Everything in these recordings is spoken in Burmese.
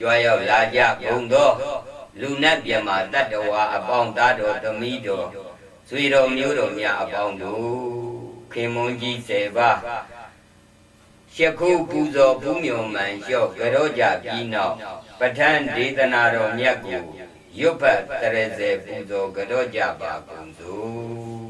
ကြွားရောက်လာကြကုန်သောလူနတ်မြမတတ္တဝါအပေါင်းသားတော်သမီးတော်ဆွေတော်မျိုးတော်များအပေါင်းတို့ခင်မွန်ကြီးစေပါရှခုပူဇော်ပူးမြော်မှန်လျှော့ကြောကြပြီးနောက်ပဋ္ဌာန်းဒေသနာတော်မြတ်ကိုရွတ်ဖတ်တရစေပူဇော်ကြောကြပါကုန်စို့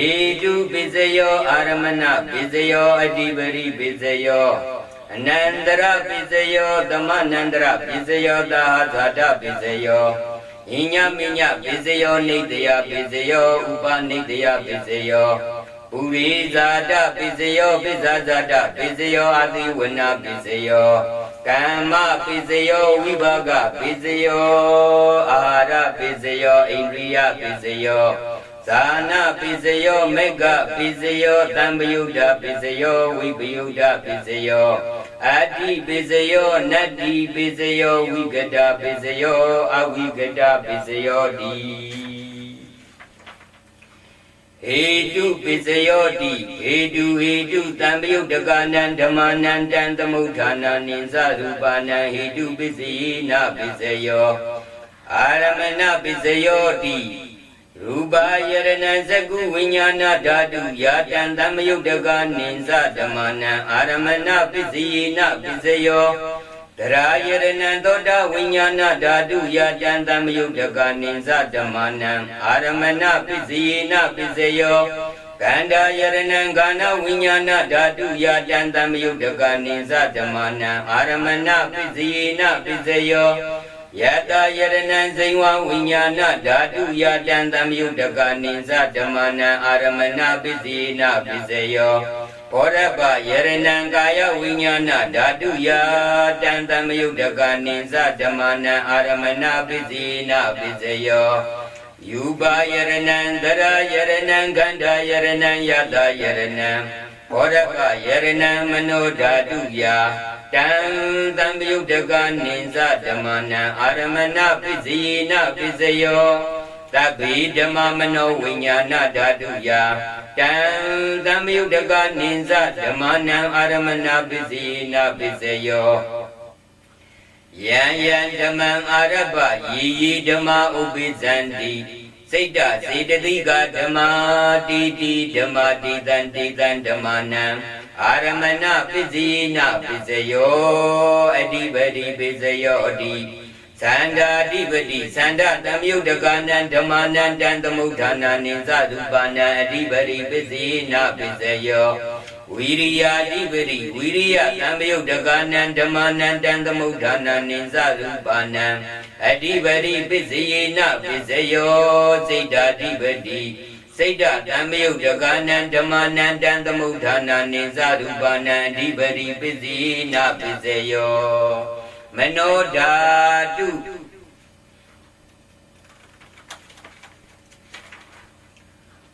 ဧတုပိစယောအာရမဏပိစယောအဓိပရိပိစယောအနန္တရပိစယောသမနန္တရပိစယောသာဟသာတပိစယောဣညာမိညာပိစယောနေတယပိစယောဥပနေတယပိစယောဥရိဇာတပိစယောပိဇာဇာတပိစယောအတိဝနာပိစယောကမ္မပိစယောဝိဘာဂပိစယောအာဟာရပိစယောဣန္ဒြိယပိစယော ဇာနာပိစယောမေဃပိစယောတံပယုဒ္ဓပိစယောဝိပယုဒ္ဓပိစယောအတ္တိပိစယောနတ္တိပိစယောဝိကတပိစယောအဝိကတပိစယောတိဟေတုပိစယောတိဟေတုဟေတုတံပယုတ်တကနံဓမ္မနံတံသမုဋ္ဌာနနိသရူပနံဟေတုပိစိနာပိစယောအာရမဏပိစယောတိ ရူပယရဏံဇကုဝိညာဏဓာတုယာတံသမယုတ်တကနိသဓမ္မနံအာရမဏပိစိနာပိစယောတရာယရဏံသောတာဝိညာဏဓာတုယာတံသမယုတ်တကနိသဓမ္မနံအာရမဏပိစိနာပိစယောကန္တာယရဏံကာနဝိညာဏဓာတုယာတံသမယုတ်တကနိသဓမ္မနံအာရမဏပိစိနာပိစယော ယတယရဏံဇိဝဝိညာဏဓာတုယတံသမယုတကနိသဓမ္မနံအာရမဏပိစိနာပိစယောဘောရပယရဏံကာယဝိညာဏဓာတုယတံသမယုတကနိသဓမ္မနံအာရမဏပိစိနာပိစယောယူပါယရဏံသရယရဏံခန္ဓာယရဏံယတယရဏံဘောရပယရဏံမနောဓာတုယ တံသံပယုတ်တကနိသဓမ္မနံအာရမဏပိစိယနပိစယောတပိဓမ္မမနောဝိညာဏဓာတုယတံသံပယုတ်တကနိသဓမ္မနံအာရမဏပိစိယနပိစယောယံယံဓမ္မံအာရပယေယေဓမ္မဥပိဇန္တိစိတ်တစေတသိကဓမ္မာတိတိဓမ္မာတိတံတိတံဓမ္မနံ အာရမဏပစ္စည်းနပစ္စယောအဓိပတိပစ္စယောအဓိသန္တာဓိပတိသန္တာတမြုတ်တကနံဓမ္မနံတံသမုဋ္ဌာနာနိသရူပနံအဓိပတိပစ္စည်းနပစ္စယောဝိရိယာဓိပတိဝိရိယတံမြုတ်တကနံဓမ္မနံတံသမုဋ္ဌာနာနိသရူပနံအဓိပတိပစ္စယေနပစ္စယောစိတ်ဓာဓိပတိ စိတ်တံမယုတ်တကနံဓမ္မနံတံသမုဋ္ဌာနာနိသရူပနံအဓိပတိပစ္စယေနပစ္စယောမနောဓာတု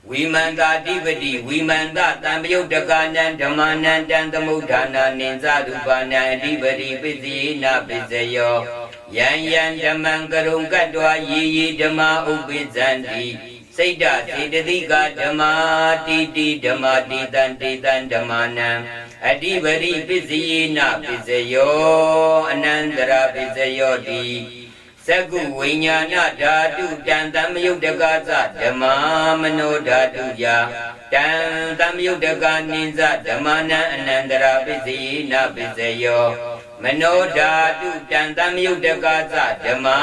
ဝိမန္တာတိပတိဝိမန္တတံပယုတ်တကနံဓမ္မနံတံသမုဋ္ဌာနာနိသရူပနံအဓိပတိပစ္စယေနပစ္စယောယံယံဓမ္မံကရုံကတ္တဝယေယေဓမ္မဥပိဇန္တိ စိတ်တစေတသိကဓမ္မာတိတိဓမ္မာတိတံတိတံဓမ္မာနံအဓိပတိပစ္စယေနပစ္စယောအနန္တရပစ္စယောတိသကုဝိညာဏဓာတုတံသမယုတ်တကသဓမ္မာမနောဓာတုယတံသမယုတ်တကနိသဓမ္မနံအနန္တရာပစ္စယေနပစ္စယော မနောဓာတုတံသမယုတ်တကသဓမ္မာ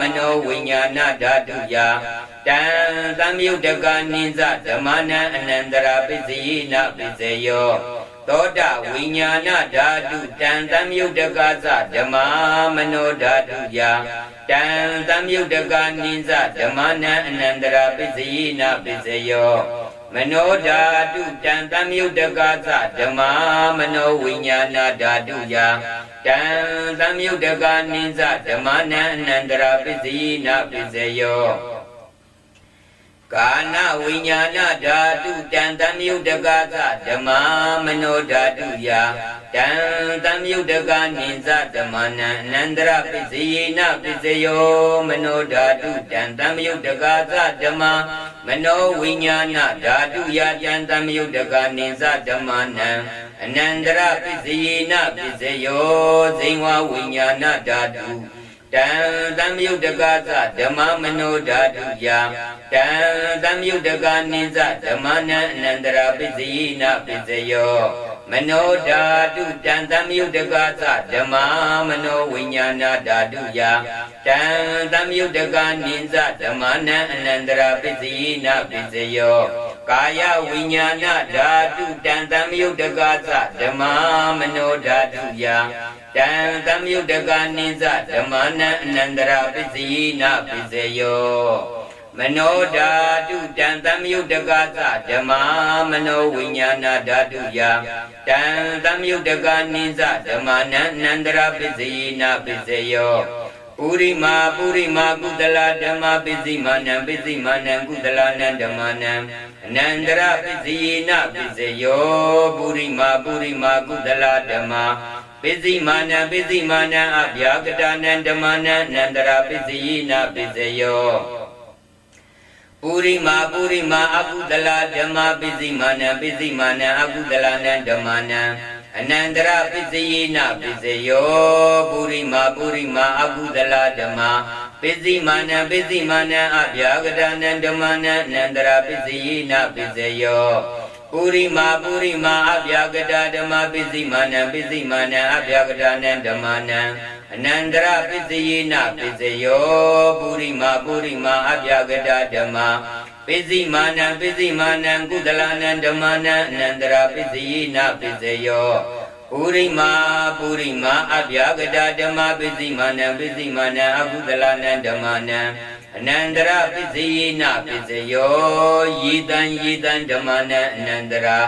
မနောဝိညာဏဓာတုယတံသမယုတ်တကနိသဓမ္မနံအနန္တရာပစ္စယေနပစ္စယောသောတဝိညာဏဓာတုတံသမယုတ်တကသဓမ္မာမနောဓာတုယတံသမယုတ်တကနိသဓမ္မနံအနန္တရာပစ္စယေနပစ္စယော မနောဓာတုတံသမယုတ်တကသဓမ္မာမနောဝိညာဏဓာတုယတတံသမယုတ်တကနိစ္စဓမ္မနံအနန္တရာပစ္စယိနပစ္စယော ကာနဝိညာဏဓာတုတံသမယုတ်တကသဓမ္မမနောဓာတုယတံသမယုတ်တကနိစ္စဓမ္မနံအနန္တရာပစ္စယိနပစ္စယောမနောဓာတုတံသမယုတ်တကသဓမ္မမနောဝိညာဏဓာတုယတံသမယုတ်တကနိစ္စဓမ္မနံအနန္တရပစ္စယေနပစ္စယောဇိဝဝိညာဏဓာတု တံသံယုတ်တကသဓမ္မမနောဓာတုယတံသံယုတ်တကနိစ္စဓမ္မနံအနန္တရပစ္စယေနပစ္စယောမနောဓာတုတံသံယုတ်တကသဓမ္မမနောဝိညာဏဓာတုယတံသံယုတ်တကနိစ္စဓမ္မနံအနန္တရပစ္စယေနပစ္စယော ကာယဝိညာဏဓာတုတံသမယုတ်တကသဓမ္မမနောဓာတုယတံသမယုတ်တကနိစ္စဓမ္မနံအနန္တရာပစ္စယိနပစ္စယောမနောဓာတုတံသမယုတ်တကသဓမ္မမနောဝိညာဏဓာတုယတံသမယုတ်တကနိစ္စဓမ္မနံအနန္တရာပစ္စယိနပစ္စယော ပုရိမာပုရိမာကုသလဓမ္မပစ္စည်းမာနံပစ္စည်းမာနံကုသလနံဓမ္မနံအနန္တရပစ္စယေနပစ္စယောပုရိမာပုရိမာကုသလဓမ္မပစ္စည်းမာနံပစ္စည်းမာနံအဗျာကတနံဓမ္မနံအနန္တရပစ္စယေနပစ္စယောပုရိမာပုရိမာအကုသလဓမ္မပစ္စည်းမာနံပစ္စည်းမာနံအကုသလနံဓမ္မနံ အနန္တရပစ္စယေနပစ္စယောပုရိမာပုရိမာအကုသလဓမ္မပစ္စည်းမာနံပစ္စည်းမာနံအဗျာကတနံဓမ္မနံအနန္တရပစ္စယေနပစ္စယောပုရိမာပုရိမာအဗျာကတဓမ္မပစ္စည်းမာနံပစ္စည်းမာနံအဗျာကတနံဓမ္မနံအနန္တရပစ္စယေနပစ္စယောပုရိမာပုရိမာအဗျာကတဓမ္မ ပစ္စည်းမာနံပစ္စည်းမာနံကုသလနံဓမ္မနံအနန္တရာပစ္စယေနပစ္စယောပုရိမာပုရိမာအဗျာကတာဓမ္မပစ္စည်းမာနံပစ္စည်းမာနံအကုသလနံဓမ္မနံအနန္တရာပစ္စယေနပစ္စယောယေတံယေတံဓမ္မနံအနန္တရာ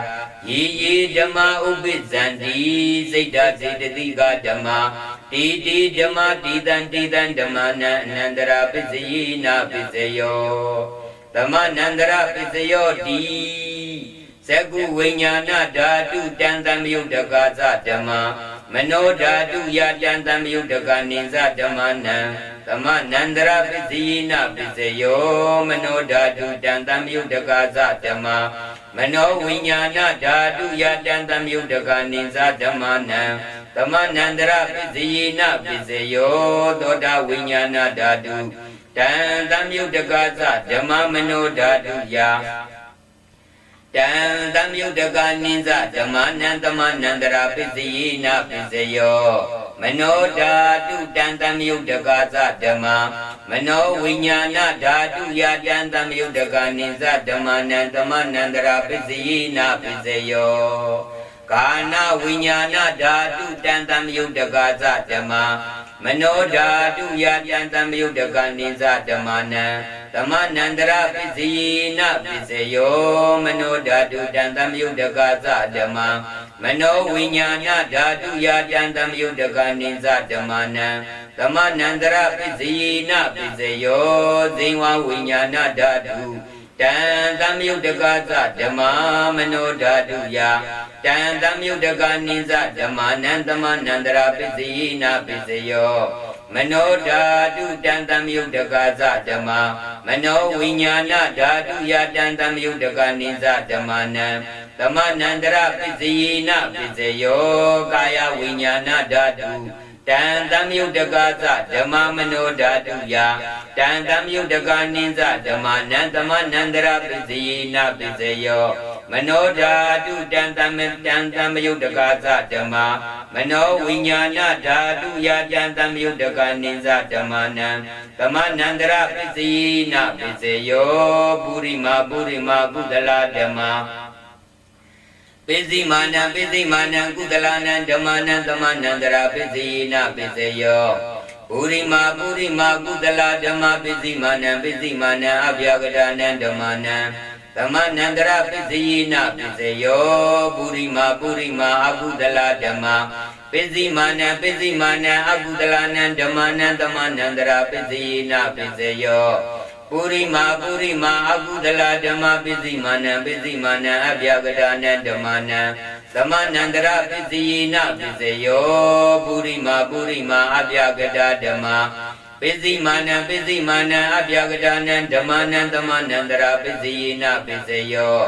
ယေယေဓမ္မဥပ္ပဇံတိစိတ်ဓာစေတတိကဓမ္မတိတိဓမ္မတိတံတိတံဓမ္မနံအနန္တရာပစ္စယေနပစ္စယော သမနန္တရပစ္စယောတိသကုဝိညာဏဓာတုတံတံမြုတ်တကာသဓမ္မမနောဓာတုယတံတံမြုတ်တကာနိသဓမ္မနံသမနန္တရပစ္စယေနပစ္စယောမနောဓာတုတံတံမြုတ်တကာသဓမ္မမနောဝိညာဏဓာတုယတံတံမြုတ်တကာနိသဓမ္မနံသမနန္တရပစ္စယေနပစ္စယောသောတာဝိညာဏဓာတု တံတံမြုတ်တကသဓမ္မမနောဓာတုယတံတံမြုတ်တကနိစ္စဓမ္မနံသမနန္တရာပစ္စယေနပစ္စယောမနောဓာတုတံတံမြုတ်တကသဓမ္မမနောဝိညာဏဓာတုယတံတံမြုတ်တကနိစ္စဓမ္မနံသမနန္တရာပစ္စယေနပစ္စယောကာနဝိညာဏဓာတုတံတံမြုတ်တကသဓမ္မ မနောဓာတုယတံတံမြုတ်တကနိစ္စဓမ္မနံသမနန္တရပစ္စယေနပစ္စယောမနောဓာတုတံတံမြုတ်တကသဓမ္မမနောဝိညာဏဓာတုယတံတံမြုတ်တကနိစ္စဓမ္မနံသမနန္တရပစ္စယေနပစ္စယောဇိဝဝိညာဏဓာတု တံတံမြုတ်တကသဓမ္မမနောဓာတုယတံတံမြုတ်တကနိစ္စဓမ္မနံသမနန္တရာပစ္စယေနပစ္စယောမနောဓာတုတံတံမြုတ်တကသဓမ္မမနောဝိညာဏဓာတုယတံတံမြုတ်တကနိစ္စဓမ္မနံသမနန္တရာပစ္စယေနပစ္စယောကာယဝိညာဏဓာတု တံတံမြုတ်တကသဓမ္မမနောဓာတုယတံတံမြုတ်တကနိစ္စဓမ္မနံသမနန္တရာပစ္စယေနပစ္စယောမနောဓာတုတံတမတံတမယုတ်တကာသဓမ္မာမနောဝိညာဏဓာတုယတံတမယုတ်တကာနိစ္စဓမ္မာနံသမနန္တရပစ္စယေနပစ္စယောပုရိမာပုရိမာကုသလဓမ္မာ ပိစိမာနံပိစိမာနံကုသလနံဓမ္မနံသမနန္တရာပိစိယေနပိစယောပုရိမာပုရိမာကုသလဓမ္မပိစိမာနံပိစိမာနံအဗျာကရဏံဓမ္မနံသမနန္တရပစ္စယေနပစ္စယောပုရိမာပုရိမာအကုသလဓမ္မပပိစိမာနံပိစိမာနံအကုသလနံဓမ္မနံသမနန္တရာပိစိယေနပိစယော ပုရိမာပုရိမာအကုသလဓမ္မပိစိမာနံပိစိမာနံအပြဂဒာနံဓမ္မနံသမနန္တရာပိစိယေနပိစယောပုရိမာပုရိမာအပြဂဒာဓမ္မပိစိမာနံပိစိမာနံအပြဂဒာနံဓမ္မနံသမနန္တရာပိစိယေနပိစယော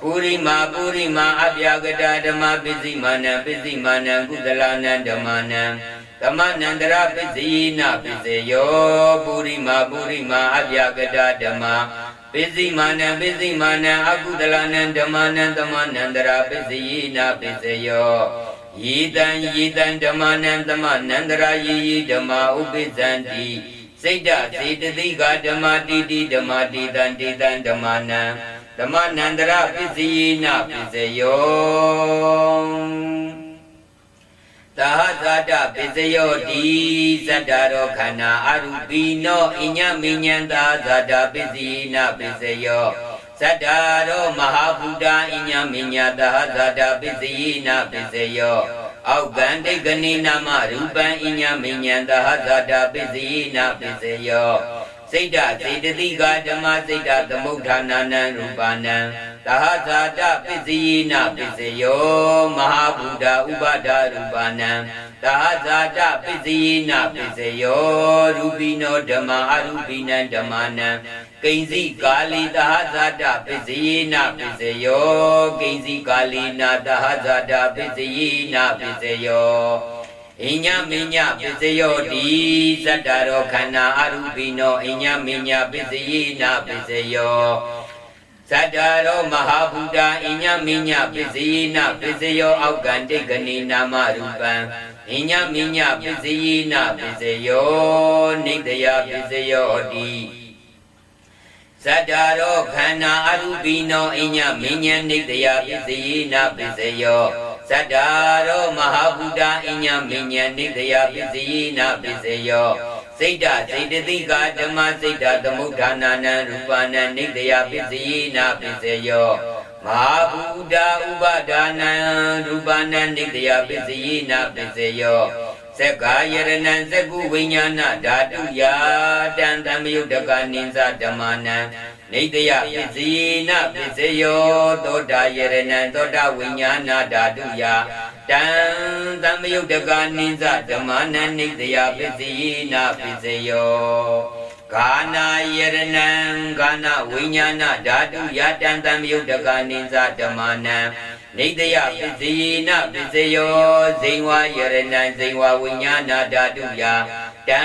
ပုရိမာပုရိမာအပြာကတာဓမ္မပစ္စည်းမာနံပစ္စည်းမာနံကုသလနံဓမ္မနံ သမနန္တရပစ္စည်းနာပစ္စယောပုရိမာပုရိမာအပြာကတာဓမ္မပစ္စည်းမာနံပစ္စည်းမာနံအကုသလနံဓမ္မနံသမနန္တရပစ္စည်းနာပစ္စယောယေတံယေတံဓမ္မနံသမနန္တရာယေယေဓမ္မဥပိစ္ဆန္တိစိတ်တစေတသိကဓမ္မတိတိဓမ္မတိတံတိတံဓမ္မနံဓမ္မနန္တရပစ္စယေနပစ္စယော သာဟဇာတပစ္စယောတိဇတ္တရောခန္ဓာအရူပိနောအညမဉ္ဉံသာဇာတပစ္စယေနပစ္စယောဇတ္တရောမဟာဗုဒ္ဓအညမဉ္ဉသာဟဇာတပစ္စယေနပစ္စယောအောက်ကံဒိဋ္ဌနိနာမရူပံအညမဉ္ဉသာဟဇာတပစ္စယေနပစ္စယောစိတ်ဓာစေတသိကဓမ္မစိတ်ဓာသမုဋ္ဌာနာနံရူပါနံ သဟဇာတပစ္စယေနပစ္စယောမဟာဗုဒ္ဓဥပါဒရူပါနံသဟဇာတပစ္စယေနပစ္စယောရူပိနောဓမ္မာအရူပိနံဓမ္မာနံကိဉ္စီကာလီသဟဇာတပစ္စယေနပစ္စယောကိဉ္စီကာလီနာသဟဇာတပစ္စယေနပစ္စယောအိညာမညပစ္စယောတိဇတ္တရောခန္ဓာအရူပိနောအိညာမညပစ္စယေနပစ္စယော ဇတ္တရောမဟာဗုဒ္ဓအိညာမညပစ္စယေနပစ္စယောအောက်ကံတိတ်ကနေနာမရူပံအိညာမညပစ္စယေနပစ္စယောနိတယပစ္စယောတိဇတ္တရောခန္ဓာအရူပိနောအိညာမညနိတယပစ္စယေနပစ္စယောဇတ္တာရောမဟာဗုဒ္ဓအညမဉ္ဇဏိတယပစ္စယေနပစ္စယော စိတ်တစေတသိကဓမ္မစိတ်တသမုဋ္ဌာနာနံရူပနာနိတယပစ္စယေနပစ္စယောမဟာဗုဒ္ဓဥပဒါနံရူပနာနိတယပစ္စယေနပစ္စယောသက္ကာယရဏံသက္ကုဝိညာဏဓာတုယာတံတံမယုတ်တကနိစ္စဓမ္မနံနေတယပစ္စယေနပစ္စယောသောတာယရဏံသောတာဝိညာဏဓာတုယတံတ မယုတ်တကနိစ္စဓမ္မနံနေတယပစ္စယေနပစ္စယောဂာနာယရဏံဂာနာဝိညာဏဓာတုယတံတမယုတ်တကနိစ္စဓမ္မနံနေတယပစ္စယေနပစ္စယောဇိဝယရဏံဇိဝဝိညာဏဓာတုယတံ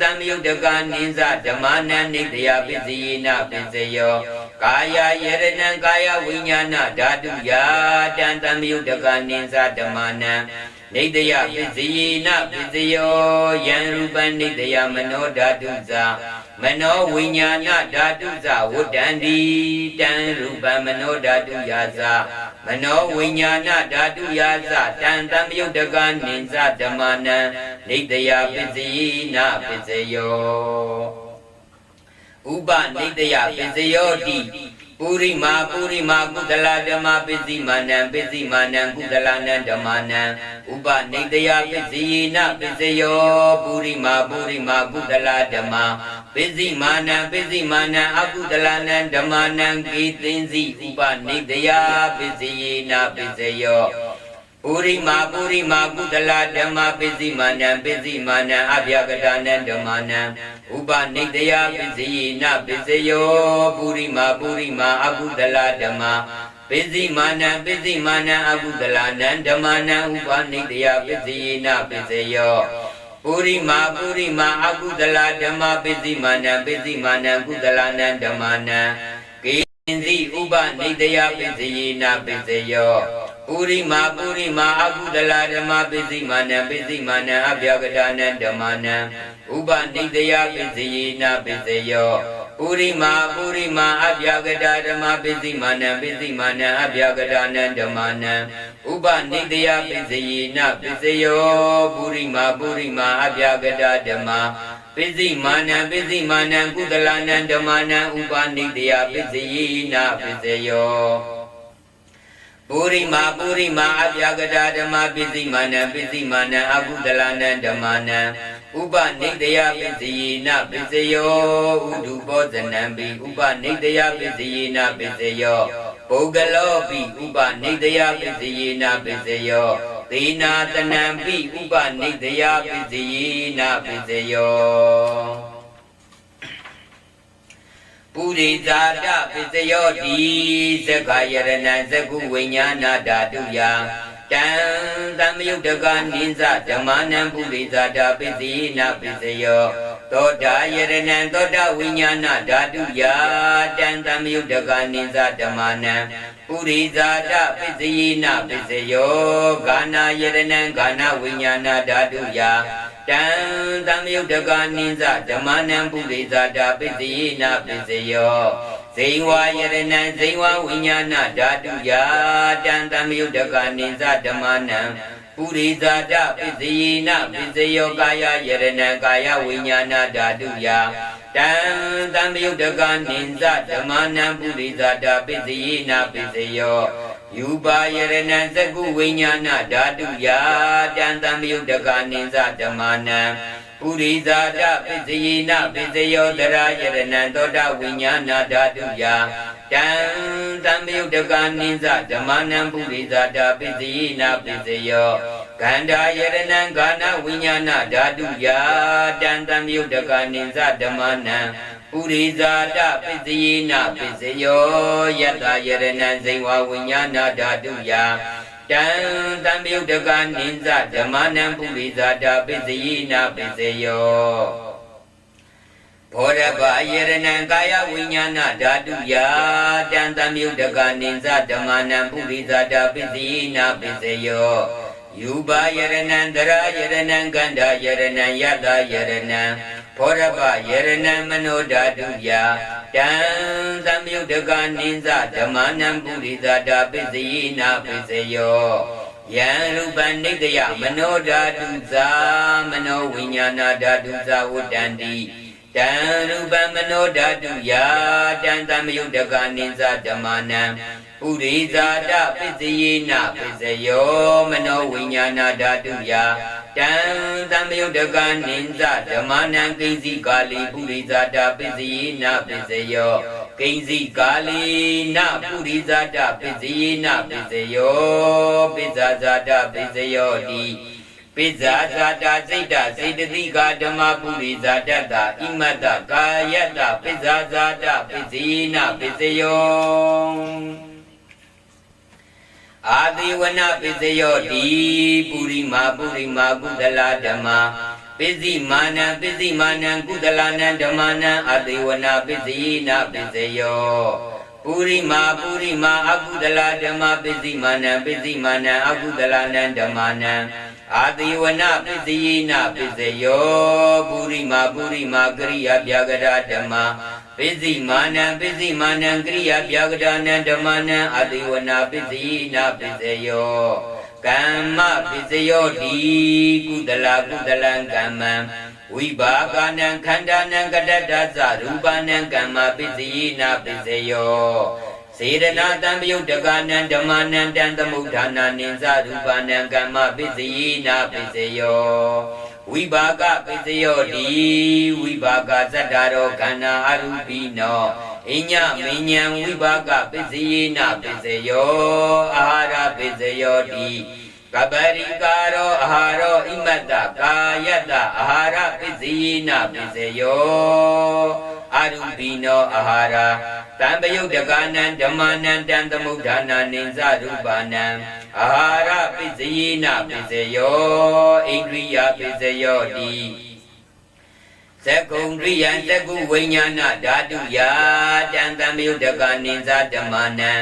တံယုတ်တကနိစ္စဓမ္မနံနိတယပစ္စယေနပစ္စယောကာယယရဏံကာယဝိညာဏဓာတုယတံတံယုတ်တကနိစ္စဓမ္မနံ နေတယပစ္စယေနပစ္စယောယံရူပနိတယမနောဓာတုဇာမနောဝိညာဏဓာတုဇဝတ္တန္တိတံရူပမနောဓာတုယာဇာမနောဝိညာဏဓာတုယာဇတံတံယုတ်တကနိစ္စဓမ္မနံနေတယပစ္စယေနပစ္စယောဥပနိတယပစ္စယောတိပုရိမာပုရိမာကုသလဓမ္မပစ္စည်းမာနံပစ္စည်းမာနံကုသလနံဓမ္မနံ ဥပနိတယပစ္စယေနပစ္စယောပုရိမာပုရိမာကုသလဓမ္မပစ္စည်းမာနံပစ္စည်းမာနံအကုသလနံဓမ္မနံကိသင်္စီဥပနိတယပစ္စယေနပစ္စယောပုရိမာပုရိမာကုသလဓမ္မပစ္စည်းမာနံပစ္စည်းမာနံအဗျာကတနံဓမ္မနံဥပနိတယပစ္စယေနပစ္စယောပုရိမာပုရိမာအကုသလဓမ္မ ပစ္စည်းမာနံပစ္စည်းမာနံအကုသလနံဓမ္မနံဥပနိတယပစ္စယေနပစ္စယောပုရိမာပုရိမာအကုသလဓမ္မပစ္စည်းမာနံပစ္စည်းမာနံကုသလနံဓမ္မနံကိဉ္စီဥပနိတယပစ္စယေနပစ္စယောပုရိမာပုရိမာအကုသလဓမ္မပစ္စည်းမာနံပစ္စည်းမာနံအဗျာကတာနံဓမ္မနံဥပနိတယပစ္စယေနပစ္စယော ပုရိမာပုရိမာအဗျာကတာဓမ္မပစ္စည်းမာနံပစ္စည်းမာနံအဗျာကတာနံဓမ္မနံဥပနိတယပစ္စယေနပစ္စယောပုရိမာပုရိမာအဗျာကတာဓမ္မပစ္စည်းမာနံပစ္စည်းမာနံကုသလနံဓမ္မနံဥပနိတယပစ္စယေနပစ္စယောပုရိမာပုရိမာအပြာကတာဓမ္မပစ္စည်းမာနံပစ္စည်းမာနံအကုသလနံဓမ္မနံ ဥပနိတယပစ္စယေနပစ္စယောဥဒုပောဇနံပိဥပနိတယပစ္စယေနပစ္စယောပုဂ္ဂလောပိဥပနိတယပစ္စယေနပစ္စယောသေနာတနံပိဥပနိတယပစ္စယေနပစ္စယောပုရိဇာတပစ္စယောတိသက္ခယရဏံသကုဝိညာဏဓာတုယ တံသမယုတ်တကနိစ္စဓမ္မနံပုရိဇာတပစ္စယေနပစ္စယောသောတာယရဏံသောတာဝိညာဏဓာတုယတံသမယုတ်တကနိစ္စဓမ္မနံပုရိဇာတပစ္စယေနပစ္စယောဂာနာယရဏံဂာနာဝိညာဏဓာတုယတံသမယုတ်တကနိစ္စဓမ္မနံပုရိဇာတပစ္စယေနပစ္စယော ဇိဝယရဏံဇိဝဝိညာဏဓာတုယတံသမယုတ်တကနိစ္စဓမ္မနံပုရိဇာတပစ္စယေနပစ္စယောကာယယရဏံကာယဝိညာဏဓာတုယတံသမယုတ်တကနိစ္စဓမ္မနံပုရိဇာတပစ္စယေနပစ္စယောယူပါယရဏံသကုဝိညာဏဓာတုယတံသမယုတ်တကနိစ္စဓမ္မနံ ပုရိဇာတပစ္စယေနပစ္စယောတရာယရဏံသောတာဝိညာဏဓာတုယတံသံယုတ်တကနိစ္စဓမ္မနံပုရိဇာတပစ္စယေနပစ္စယောကန္တာယရဏံဂာနဝိညာဏဓာတုယတံသံယုတ်တကနိစ္စဓမ္မနံပုရိဇာတပစ္စယေနပစ္စယောယတ္တယရဏံဇိဝဝိညာဏဓာတုယ တံသံယုတ်တကနိစ္စဓမ္မနံပုရိဇာတပစ္စယေနပစ္စယောဘောရပယရဏံကာယဝိညာဏဓာတုယတံတမြုဒကနိစ္စဓမ္မနံပုရိသတာပစ္စယေနပစ္စယောယူပါယရဏံတရာယရဏံကန္တာယရဏံယတယရဏံ ဘောရပယရဏံမနောဓာတုယတံသမြုဒကနိစ္စဓမ္မနံပုရိသတာပစ္စယေနပစ္စယောယံရူပနိတယမနောဓာတုဇာမနောဝိညာဏဓာတုဇာဝတ္တန္တိ တံရူပမနောဓာတုယာတံသမယုတ်တကနိစ္စဓမ္မနံပုရိဇာတပစ္စယေနပစ္စယောမနောဝိညာဏဓာတုယာတံသမယုတ်တကနိစ္စဓမ္မနံကိဉ္စီကာလီပုရိဇာတပစ္စယေနပစ္စယောကိဉ္စီကာလီနပုရိဇာတပစ္စယေနပစ္စယောပစ္ဆာဇာတပစ္စယောတိ ပိဇာဇာတာစိတ်တစေတသိကဓမ္မပုရိဇာတတဣမတကာယတပိဇာဇာတပိဇိနပိစယောအာတိဝနပိစယောတိပုရိမာပုရိမာကုသလဓမ္မာပိစိမာနံပိစိမာနံကုသလနံဓမ္မနံအာတိဝနပိစိနပိစယောပုရိမာပုရိမာအကုသလဓမ္မပိစိမာနံပိစိမာနံအကုသလနံဓမ္မနံ အာတိဝနပစ္စယေနပစ္စယောပုရိမာပုရိမာကရိယာပြဂရဓမ္မာပစ္စည်းမာနံပစ္စည်းမာနံကရိယာပြဂရနံဓမ္မနံအာတိဝနပစ္စယေနပစ္စယောကမ္မပစ္စယောတိကုသလကုသလံကမ္မံဝိဘာကနံခန္ဓာနံကတတ္တသရူပနံကမ္မပစ္စယေနပစ္စယော စေရနာတံပယုတ်တကနံဓမ္မနံတံသမုဋ္ဌာနာနိသရူပနံကမ္မပစ္စယေနာပစ္စယောဝိဘာကပစ္စယောတိဝိဘာကသတ္တရောခန္ဓာအရူပိနောအညမဉ္ဉံဝိဘာကပစ္စယေနာပစ္စယောအာဟာရပစ္စယောတိ ကပရိကာရောအာဟာရောဣမတ္တကာယတ္တအာဟာရပစ္စယေနာပစ္စယောအရူပိနောအာဟာရတံပယုတ်တကနံဓမ္မနံတံသမုဋ္ဌာနာနိသရူပနံအာဟာရပစ္စယေနပစ္စယောဣန္ဒြိယပစ္စယောတိ သကုံရိယံသကုဝိညာဏဓာတုယာတံတံယုတ်တကနိသဓမ္မနံ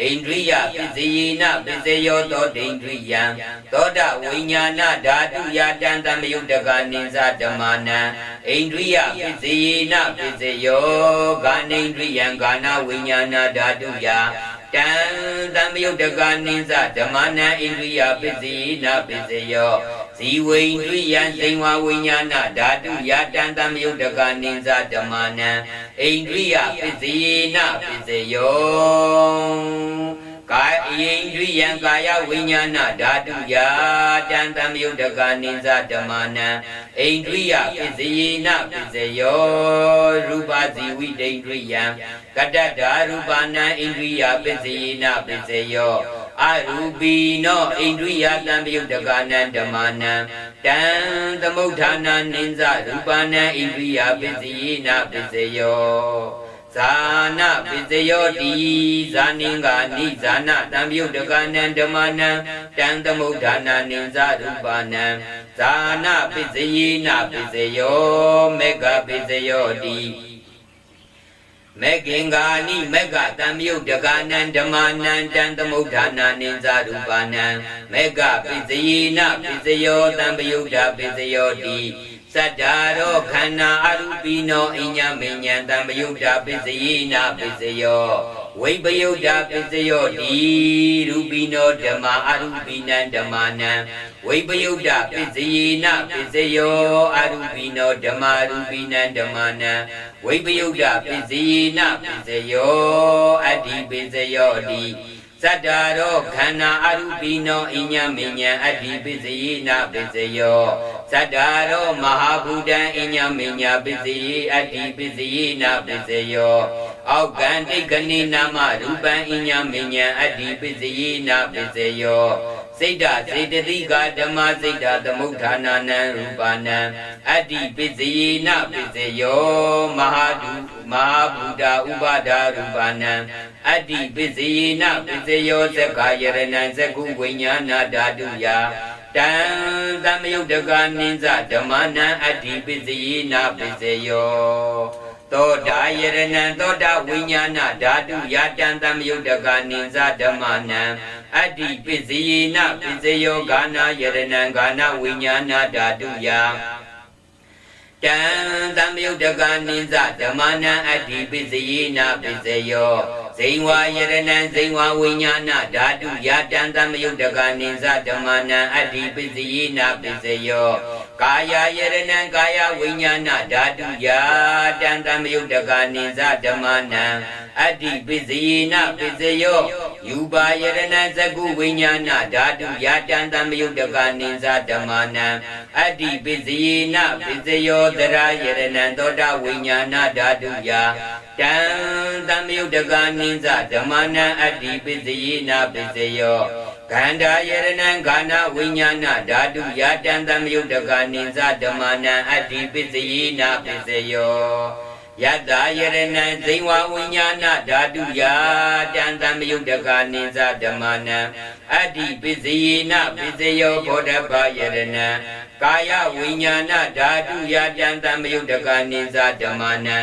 ဣန္ဒြိယပစ္စယေနပစ္စယောသောဒိန္ဒြိယံသောတဝိညာဏဓာတုယာတံတံယုတ်တကနိသဓမ္မနံဣန္ဒြိယပစ္စယေနပစ္စယောဂာနိန္ဒြိယံဂာနဝိညာဏဓာတုယာတံတံယုတ်တကနိသဓမ္မနံဣန္ဒြိယပစ္စယေနပစ္စယော ဇီဝိန္ဒြိယံသိဝဝိညာဏဓာတုယာတံတံယုတ်တကနိသဓမ္မနံဣန္ဒြိယပစ္စယေနပစ္စယော ကာယေဣန္ဒြိယံကာယဝိညာဏဓာတုယာတံတံယုတ်တကနိစ္စဓမ္မနံဣန္ဒြိယပစ္စယေနပစ္စယောရူပဇီဝိတိန္ဒြိယံကတ္တဓာရူပနံဣန္ဒြိယပစ္စယေနပစ္စယောအရူပိနောဣန္ဒြိယတံယုတ်တကနံဓမ္မနံတံသမုဋ္ဌာနာနိစ္စရူပနံဣန္ဒြိယပစ္စယေနပစ္စယော ဇာနာပစ္စယောတိဇာနိငါနိဇာနာတံပြုတ်တကနံဓမ္မနံတံသမုဋ္ဌာနာနိဇာရူပနံဇာနာပစ္စယေနပစ္စယောမေဃပစ္စယောတိမေခင်္ဂာနိမေဃတံမြုတ်တကနံဓမ္မနံတံသမုဋ္ဌာနာနိဇာရူပနံမေဃပစ္စယေနပစ္စယောတံပယုတ်တာပစ္စယောတိ စတ္တာရောခန္ဓာအရူပိနောအညမေညံတံပယုတ်တာပစ္စယေနပစ္စယောဝိပယုတ်တာပစ္စယောတိရူပိနောဓမ္မာအရူပိနံဓမ္မာနံဝိပယုတ်တာပစ္စယေနပစ္စယောအရူပိနောဓမ္မာရူပိနံဓမ္မာနံဝိပယုတ်တာပစ္စယေနပစ္စယောအတ္တိပစ္စယောတိသတ္တာရောခန္ဓာအရူပိနောအညမေညံအတ္တိပစ္စယေနပစ္စယော သတ္တာရောမဟာဗုဒ္ဓံအညမေညာပစ္စယေအတ္တိပစ္စယေနပစ္စယောအောက်ကံတိတ်ကနေနာမရူပံအညမေညာအတ္တိပစ္စယေနပစ္စယောစိတ်ဓာစေတသိကဓမ္မစိတ်ဓာသမုဋ္ဌာနာနံရူပနံအတ္တိပစ္စယေနပစ္စယောမဟာတုမဟာဗုဒ္ဓဥပါဒရူပနံအတ္တိပစ္စယေနပစ္စယောသက္ခာယရဏံသက္ကုဝိညာဏဓာတုယ တံသမယုတ်တကနိစ္စဓမ္မနံအတ္တိပစ္စယေနပစ္စယောသောတာယရဏံသောတာဝိညာဏဓာတုယတံသမယုတ်တကနိစ္စဓမ္မနံအတ္တိပစ္စယေနပစ္စယောဂာနာယရဏံဂာနာဝိညာဏဓာတုယတံသံယုတ်တကနိစ္စဓမ္မနံအတ္တိပစ္စယေနပစ္စယော ဇိဝါယရဏံဇိဝါဝိညာဏဓာတုယတံသံယုတ်တကနိစ္စဓမ္မနံအတ္တိပစ္စယေနပစ္စယောကာယယရဏံကာယဝိညာဏဓာတုယတံသံယုတ်တကနိစ္စဓမ္မနံအတ္တိပစ္စယေနပစ္စယောယူပါယရဏံသကုဝိညာဏဓာတုယတံသံယုတ်တကနိစ္စဓမ္မနံအတ္တိပစ္စယေနပစ္စယောတရာယရဏံသောတာဝိညာဏဓာတုယတံသံယုတ်တကနိစ္စဓမ္မနံအတ္တိပစ္စယေနပစ္စယော ခန္ဓာယရဏံခန္ဓာဝိညာဏဓာတုယတံသံယုတ်တကနိစ္စဓမ္မနံအတ္တိပစ္စယေနပစ္စယောယတ္တယရဏံဇိဝဝိညာဏဓာတုယတံသံယုတ်တကနိစ္စဓမ္မနံအတ္တိပစ္စယေနပစ္စယောဘောဓပယရဏံကာယဝိညာဏဓာတုယတံသံယုတ်တကနိစ္စဓမ္မနံ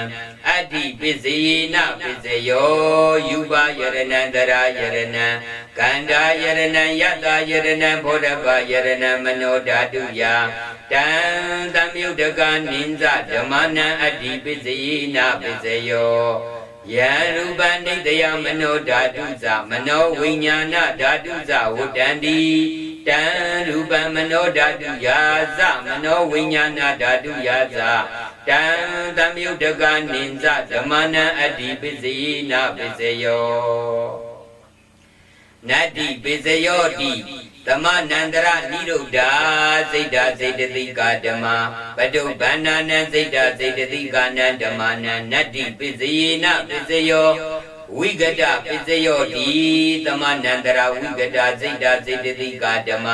အတ္တိပစ္စယေနပစ္စယောယူပါယရဏံတရာယရဏံကန္တာယရဏံယတ္တယရဏံဘောဓပယရဏံမနောဓာတုယတံသံယုတ်တကနိစ္စဓမ္မနံအတ္တိပစ္စယေနပစ္စယော ယံရူပနိတယမနောဓာတုသမနောဝိညာဏဓာတုဇဝတ္တန္တိတံရူပမနောဓာတုယာသမနောဝိညာဏဓာတုယာသတံသမယုတ်တကနိစ္စဓမ္မနံအတ္တိပစ္စယေနပစ္စယောနတ္တိပစ္စယောတိ သမနန္တရနိရုဒ္ဓစိတ်ဓာစေတသိကာဓမ္မပတုဗန္နာနံစိတ်ဓာစေတသိကာနံဓမ္မနံနတ္တိပစ္စယေနပစ္စယောဝိကတပစ္စယောတိသမနန္တရဝိကတစိတ်ဓာစေတသိကာဓမ္မ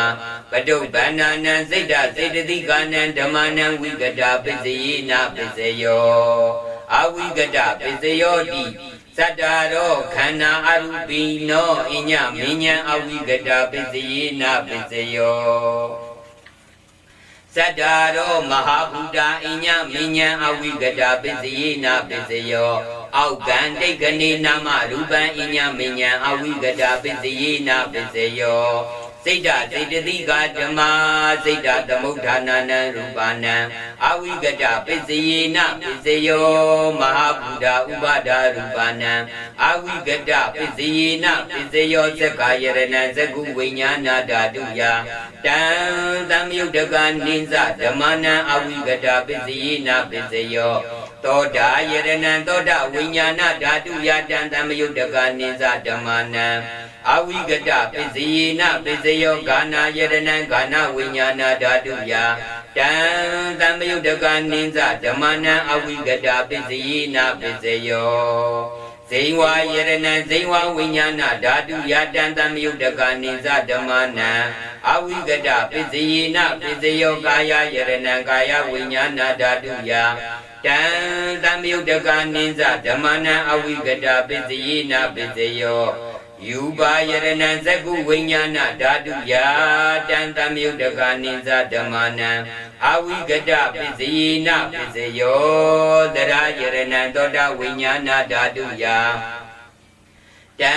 ပတုဗန္နာနံစိတ်ဓာစေတသိကာနံဓမ္မနံဝိကတပစ္စယေနပစ္စယောအဝိကတပစ္စယောတိ သတ္တာရောခန္ဓာအရူပိနောအညမဉ္ဇံအဝိကတာပစ္စယေနပစ္စယောသတ္တာရောမဟာဗုဒ္ဓအညမဉ္ဇံအဝိကတာပစ္စယေနပစ္စယောအောက်ကံတိတ်ကနေနာမရူပံအညမဉ္ဇံအဝိကတာပစ္စယေနပစ္စယော စိတ်ဓာစေတသိကဓမ္မာစိတ်ဓာသမုဋ္ဌာနာနံရူပါနံအဝိကတပစ္စယေနပစ္စယောမဟာဗုဒ္ဓဥပါဒရူပါနံအဝိကတပစ္စယေနပစ္စယောသက္ကာယရဏံသကုဝိညာဏဓာတုယတံသံယုတ်တကနိစ္စဓမ္မနံအဝိကတပစ္စယေနပစ္စယောသောတာယရဏံသောတာဝိညာဏဓာတုယတံသံယုတ်တကနိစ္စဓမ္မနံ အဝိကတပစ္စယေနပစ္စယောဂာနာယရဏံဂာနာဝိညာဏဓာတုယတံတံမယုတ်တကနိစ္စဓမ္မနံအဝိကတပစ္စယေနပစ္စယောဇိဝယရဏံဇိဝဝိညာဏဓာတုယတံတံမယုတ်တကနိစ္စဓမ္မနံအဝိကတပစ္စယေနပစ္စယောကာယယရဏံကာယဝိညာဏဓာတုယတံတံမယုတ်တကနိစ္စဓမ္မနံအဝိကတပစ္စယေနပစ္စယော ယူပါယရဏံဇဂုဝိညာဏဓာတုယတံတံမယုတ်တကနိစ္စဓမ္မနံအဝိကတပစ္စယေနပစ္စယောတရာယရဏံသောတာဝိညာဏဓာတုယတံ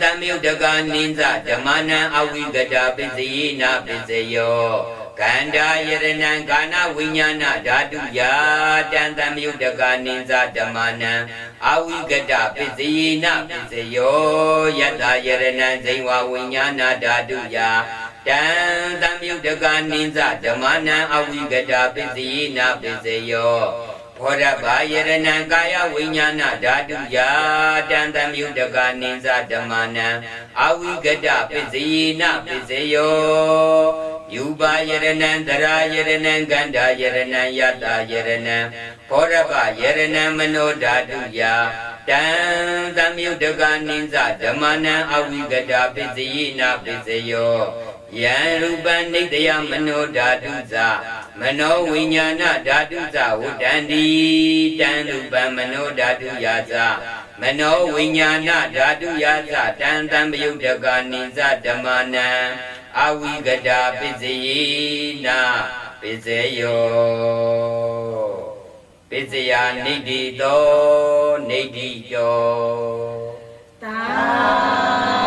တမြုတ်တကနိစ္စဓမ္မနံအဝိကတပစ္စယေနပစ္စယော ကန္တာယရဏံကာနဝိညာဏဓာတုယတံတမြုတ်တကနိစ္စဓမ္မနံအဝိကတပစ္စယေနပစ္စယောယတယရဏံဇိဝဝိညာဏဓာတုယတံတမြုတ်တကနိစ္စဓမ္မနံအဝိကတပစ္စယေနပစ္စယော ဘောဓဘာယရဏံကာယဝိညာဏဓာတုယာတံတမြုတကနိစ္စဓမ္မနံအဝိကတပစ္စယေနပစ္စယောယူပါယရဏံတရာယရဏံကန္တာယရဏံယတယရဏံဘောဓဘာယရဏံမနောဓာတုယာတံတမြုတကနိစ္စဓမ္မနံအဝိကတပစ္စယေနပစ္စယောယံရူပနိတယမနောဓာတုဇာ မနောဝိညာဏဓာတုသဝတ္တန္တိတံရူပံမနောဓာတုယာသမနောဝိညာဏဓာတုယာသတံတံပယုတ်တကနိစ္စဓမ္မနံအဝိကတာပစ္စယေနပစ္စယောပစ္စယနိတိတောနိတိတောသာ